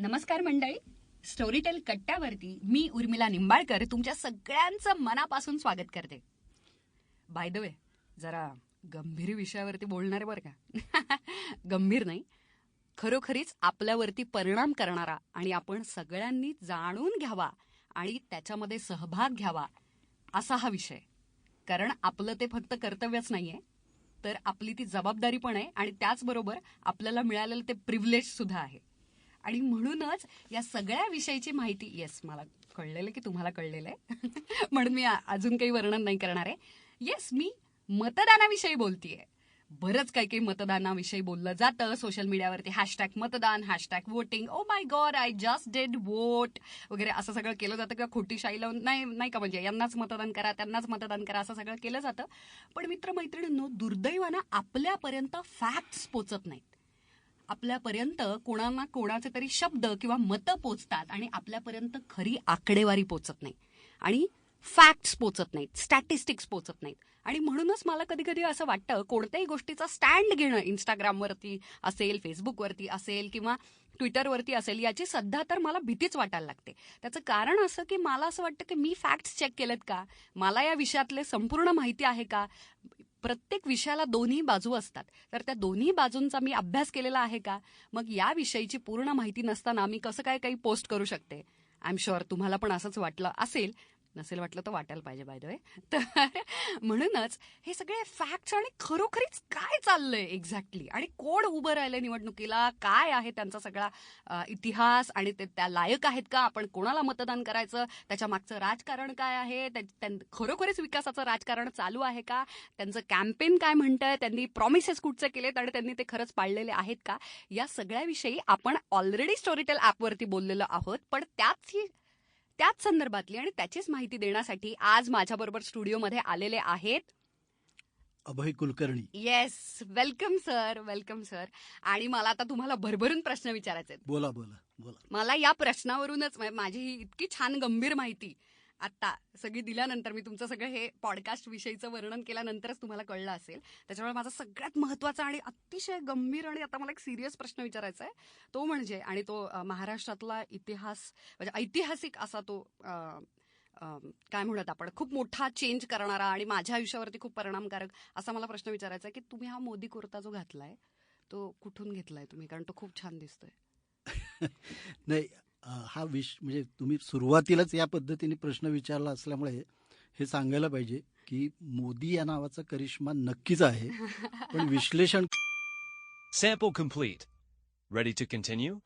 नमस्कार मंडळी. स्टोरीटेल कट्ट्यावरती मी उर्मिला निंबाळकर तुमच्या सगळ्यांचं मनापासून स्वागत करते. बाय द वे जरा गंभीर विषयावरती बोलणार आहे बरं का? गंभीर नाही. खरोखरीच आपल्यावरती परिणाम करणारा आणि आपण सगळ्यांनी जाणून घ्यावा आणि त्याच्यामध्ये सहभाग घ्यावा असा हा विषय. कारण आपलं ते फक्त कर्तव्यच नाहीये. तर आपली ती जबाबदारी पण आहे आणि त्याचबरोबर आपल्याला मिळालेलं ते प्रिव्हिलेज सुद्धा आहे. आणि म्हणूनच या सगळ्या विषयीची माहिती येस मला कळलेलं की तुम्हाला कळलेलं आहे. म्हणून मी अजून काही वर्णन नाही करणार आहे. येस मी मतदानाविषयी बोलतीये. बरंच काही काही मतदानाविषयी बोललं जातं सोशल मीडियावरती हॅशटॅग मतदान hashtag voting oh my God I just dead vote वगैरे असं सगळं केलं जातं किंवा खोटी शाही लावून नाही नाही का म्हणजे यांनाच मतदान करा त्यांनाच मतदान करा असं सगळं केलं जातं. पण मित्रमैत्रिणींनो दुर्दैवानं आपल्यापर्यंत फॅक्ट्स पोचत नाहीत. आपल्यापर्यंत कोणाना कोणाचे तरी शब्द किंवा मतं पोचतात आणि आपल्यापर्यंत खरी आकडेवारी पोचत नाही. आणि फॅक्ट्स पोचत नाहीत स्टॅटिस्टिक्स पोचत नाहीत. आणि म्हणूनच मला कधी कधी असं वाटतं कोणत्याही गोष्टीचा स्टँड घेणं इंस्टाग्रामवरती असेल फेसबुकवरती असेल किंवा ट्विटरवरती असेल याची सध्या तर मला भीतीच वाटायला लागते. त्याचं कारण असं की मला असं वाटतं की मी फॅक्ट्स चेक केलेत का? मला या विषयातले संपूर्ण माहिती आहे का? प्रत्येक विषयाला दोन्ही बाजू असतात. तर त्या दोन्ही बाजूंचा मी अभ्यास केलेला आहे का? मग या विषयीची पूर्ण माहिती नसताना मी कसं काय काही पोस्ट करू शकते? आय एम शुअर तुम्हाला पण असंच वाटलं असेल. नसेल वाटलं तर वाटायला पाहिजे बाय द वे तर म्हणूनच हे सगळे फॅक्ट्स आणि खरोखरीच काय चाललंय एक्झॅक्टली आणि कोण उभं राहिलंय निवडणुकीला? काय आहे त्यांचा सगळा इतिहास? आणि ते त्या लायक आहेत का? आपण कोणाला मतदान करायचं? त्याच्या मागचं राजकारण काय आहे? त्यां- खरोखरीच विकासाचं राजकारण चालू आहे का? त्यांचं कॅम्पेन काय म्हणतंय? त्यांनी प्रॉमिसेस कुठचे केलेत आणि त्यांनी ते खरंच पाळलेले आहेत का? या सगळ्याविषयी आपण ऑलरेडी स्टोरीटेल ॲपवरती बोललेलो आहोत. पण त्याच ही त्याच संदर्भातली आणि त्याचीच माहिती देण्यासाठी आज माझ्याबरोबर स्टुडिओमध्ये आलेले आहेत. Abhay Kulkarni. Yes welcome sir welcome sir आणि मला आता तुम्हाला भरभरून प्रश्न विचारायचे आहेत. बोला बोला बोला. मला या प्रश्नावरूनच म्हणजे माझी ही इतकी छान गंभीर माहिती आता सगळी दिल्यानंतर मी तुमचं सगळं हे पॉडकास्ट विषयीचं वर्णन केल्यानंतरच तुम्हाला कळलं असेल. त्याच्यामुळे माझा सगळ्यात महत्त्वाचा आणि अतिशय गंभीर आणि आता मला एक सिरियस प्रश्न विचारायचा आहे. तो म्हणजे आणि तो महाराष्ट्रातला इतिहास म्हणजे ऐतिहासिक असा तो काय म्हणत आपण खूप मोठा चेंज करणारा आणि माझ्या आयुष्यावरती खूप परिणामकारक असा मला प्रश्न विचारायचा आहे की तुम्ही हा मोदी कुर्ता जो घातलाय तो कुठून घेतलाय तुम्ही? कारण तो खूप छान दिसतोय. नाही हा विष म्हणजे तुम्ही सुरुवातीलाच या पद्धतीने प्रश्न विचारला असल्यामुळे हे सांगायला पाहिजे की मोदी या नावाचा करिश्मा नक्कीच आहे. पण विश्लेषण sample complete ready to continue